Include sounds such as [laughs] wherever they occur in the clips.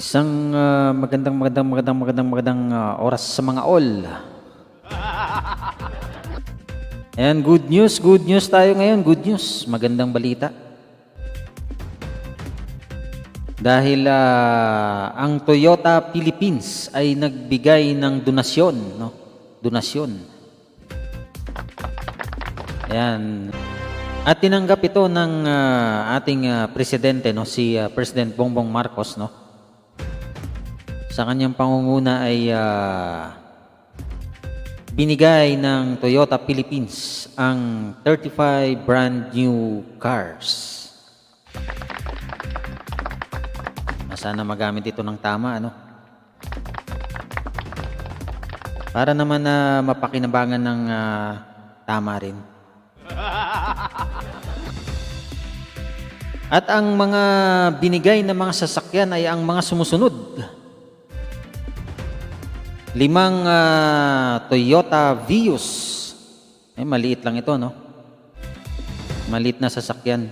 Isang ah, magandang magandang magandang magandang magandang ah, oras sa mga all. Ayan, good news, good news tayo ngayon, good news, magandang balita. Dahil ah, ang Toyota Philippines ay nagbigay ng donasyon, no? Donasyon. Ayan. At tinanggap ito ng ah, ating ah, presidente, no? Si ah, President Bongbong Marcos, no? Sa kanyang pangunguna ay ah, binigay ng Toyota Philippines ang 35 brand new cars. Sana magamit ito ng tama, ano? Para naman na mapakinabangan ng ah, tama rin. At ang mga binigay na mga sasakyan ay ang mga sumusunod. Limang ah, Toyota Vios. Eh, maliit lang ito, no? Maliit na sasakyan.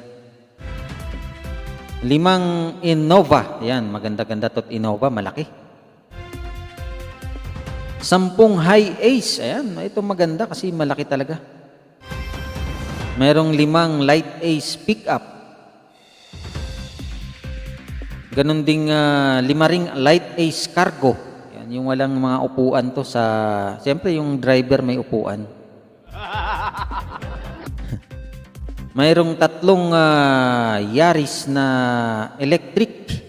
Limang Innova. Yan, maganda-ganda to Innova, malaki. Sampung High Ace. Ayan, ito maganda kasi malaki talaga. Merong limang Light Ace pickup. Ganon ding ah, lima ring Light Ace Cargo. Yung walang mga upuan to sa... Siyempre, yung driver may upuan. [laughs] Mayroong tatlong ah, Yaris na electric.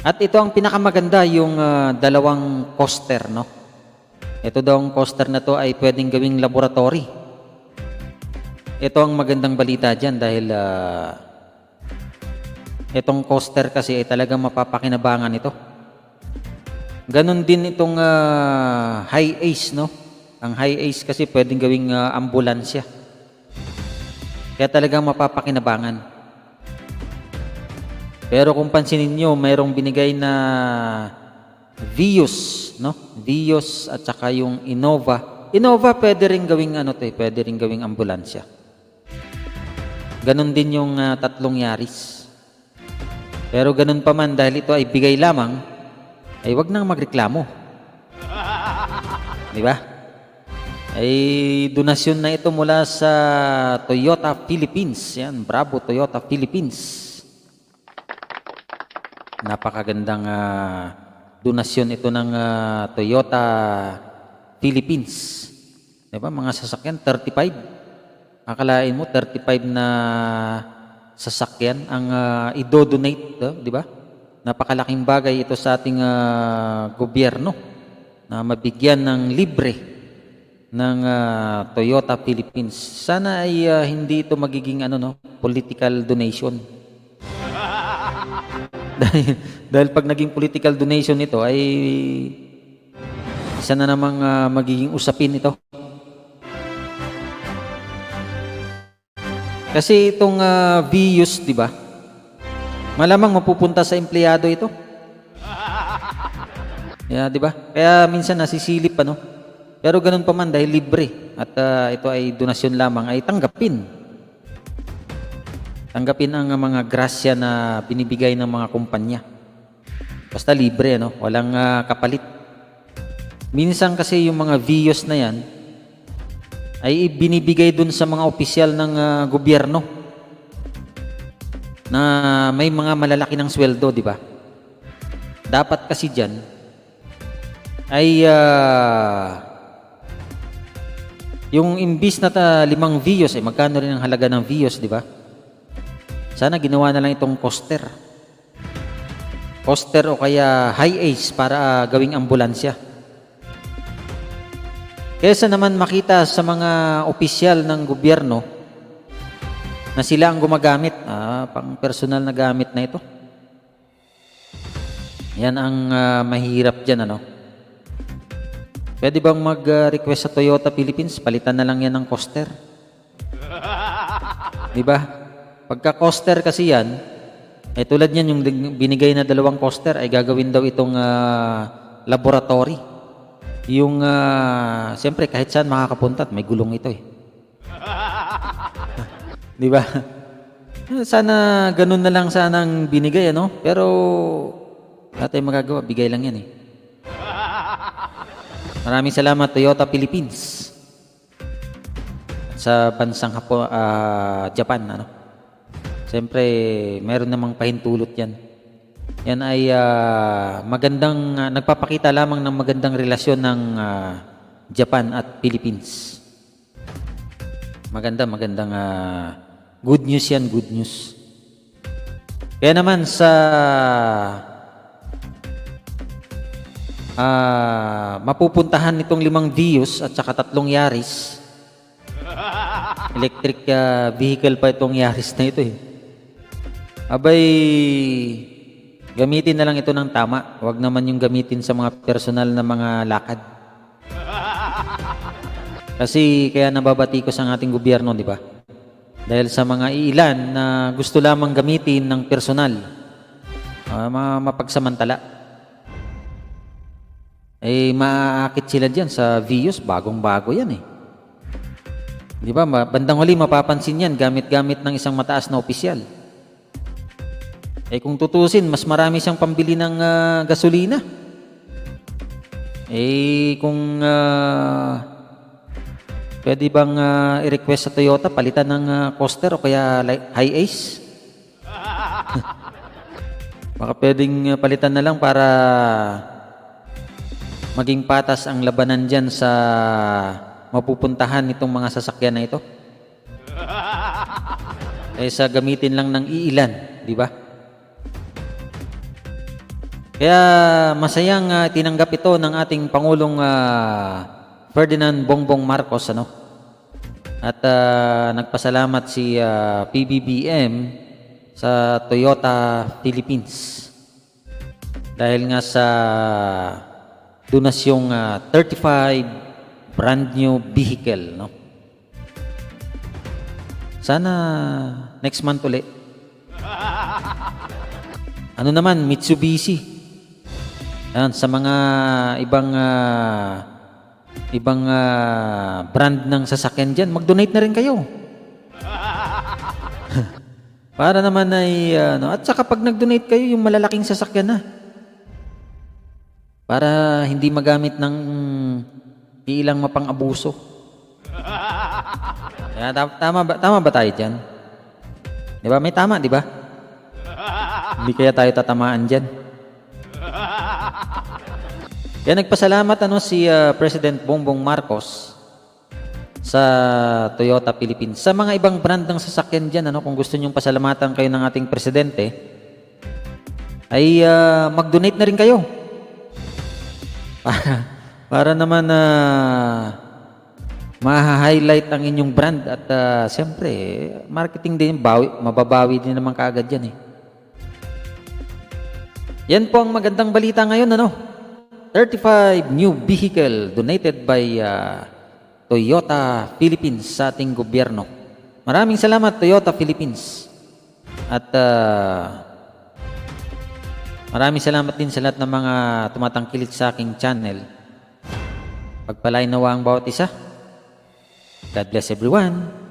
At ito ang pinakamaganda, yung ah, dalawang coaster, no? Ito daw ang coaster na to ay pwedeng gawing laboratory. Ito ang magandang balita dyan dahil ah, itong coaster kasi ay talagang mapapakinabangan ito. Ganon din itong ah, high ace, no? Ang high ace kasi pwedeng gawing ah, ambulansya. Kaya talagang mapapakinabangan. Pero kung pansinin nyo, mayroong binigay na Vios, no? Vios at saka yung Innova. Innova pwede rin gawing ano to, eh, pwede rin gawing ambulansya. Ganon din yung ah, tatlong Yaris. Pero ganun pa man dahil ito ay bigay lamang, ay wag nang magreklamo. Di ba? Ay donasyon na ito mula sa Toyota Philippines. Yan, bravo Toyota Philippines. Napakagandang ah, donasyon ito ng ah, Toyota Philippines. Di ba? Mga sasakyan, 35. Akalain mo, 35 na sasakyan ang ah, idodonate, di ba? Napakalaking bagay ito sa ating ah, gobyerno na mabigyan ng libre ng ah, Toyota Philippines. Sana ay ah, hindi ito magiging ano no, political donation. [laughs] dahil, dahil pag naging political donation ito ay isa na namang ah, magiging usapin ito. Kasi itong uh, VUs, di ba? Malamang mapupunta sa empleyado ito. Yeah, di ba? Kaya minsan nasisilip ano. Pero ganun pa man dahil libre at ah, ito ay donasyon lamang ay tanggapin. Tanggapin ang mga grasya na binibigay ng mga kumpanya. Basta libre ano, walang ah, kapalit. Minsan kasi yung mga VIOS na yan ay binibigay dun sa mga opisyal ng ah, gobyerno na may mga malalaki ng sweldo, di ba? Dapat kasi diyan ay ah, yung imbis na ta, limang views, ay magkano rin ang halaga ng views, di ba? Sana ginawa na lang itong coaster. Coaster o kaya high ace para ah, gawing ambulansya. Kesa naman makita sa mga opisyal ng gobyerno na sila ang gumagamit, ah, pang personal na gamit na ito. Yan ang ah, mahirap dyan, ano? Pwede bang mag-request sa Toyota Philippines? Palitan na lang yan ng coaster. Di ba? Pagka coaster kasi yan, eh tulad niyan yung binigay na dalawang coaster ay gagawin daw itong ah, laboratory. Yung, ah, siyempre kahit saan makakapunta at may gulong ito eh. Di ba? [laughs] Sana ganun na lang sanang binigay, ano? Pero, wala magagawa. Bigay lang yan, eh. Maraming salamat, Toyota Philippines. Sa bansang Hapo, ah, Japan, ano? Siyempre, meron namang pahintulot yan. Yan ay ah, magandang, ah, nagpapakita lamang ng magandang relasyon ng ah, Japan at Philippines. Maganda, magandang ah, good news yan, good news. Kaya naman sa ah, mapupuntahan nitong limang Vios at saka tatlong Yaris, [laughs] electric ah, vehicle pa itong Yaris na ito eh. Abay, gamitin na lang ito ng tama. Huwag naman yung gamitin sa mga personal na mga lakad. Kasi kaya nababati ko sa ating gobyerno, di ba? Dahil sa mga ilan na gusto lamang gamitin ng personal, mga mapagsamantala, eh maaakit sila dyan sa Vios, bagong-bago yan eh. Di ba? Bandang huli, mapapansin yan gamit-gamit ng isang mataas na opisyal. Eh kung tutusin, mas marami siyang pambili ng ah, gasolina. Eh kung ah, pwede bang ah, i-request sa Toyota palitan ng ah, coaster o kaya high ace? [laughs] Baka pwedeng ah, palitan na lang para maging patas ang labanan dyan sa mapupuntahan itong mga sasakyan na ito. [laughs] Eh sa gamitin lang ng iilan, di ba? Kaya masayang ah, tinanggap ito ng ating Pangulong ah, Ferdinand Bongbong Marcos ano. At ah, nagpasalamat si ah, PBBM sa Toyota Philippines. Dahil nga sa donasyong ah, 35 brand new vehicle no. Sana next month ulit. [laughs] Ano naman, Mitsubishi. Ayan, sa mga ibang ah, ibang ah, brand ng sasakyan dyan, mag-donate na rin kayo. [laughs] Para naman ay, ano, at saka pag nag-donate kayo, yung malalaking sasakyan na. Para hindi magamit ng ilang mapang-abuso. [laughs] Kaya tam- tama ba, tama ba tayo dyan? Di ba? May tama, di ba? Hindi kaya tayo tatamaan dyan. Kaya nagpasalamat ano si ah, President Bongbong Marcos sa Toyota Philippines. Sa mga ibang brand ng sasakyan dyan, ano, kung gusto nyong pasalamatan kayo ng ating presidente, ay ah, mag-donate na rin kayo. [laughs] Para, naman na ma-highlight ang inyong brand at ah, siyempre, marketing din, bawi, mababawi din naman kaagad yan eh. Yan po ang magandang balita ngayon, ano? 35 new vehicle donated by ah, Toyota Philippines sa ating gobyerno. Maraming salamat Toyota Philippines. At ah, maraming salamat din sa lahat ng mga tumatangkilik sa aking channel. Pagpalain nawa ang bawat isa. God bless everyone.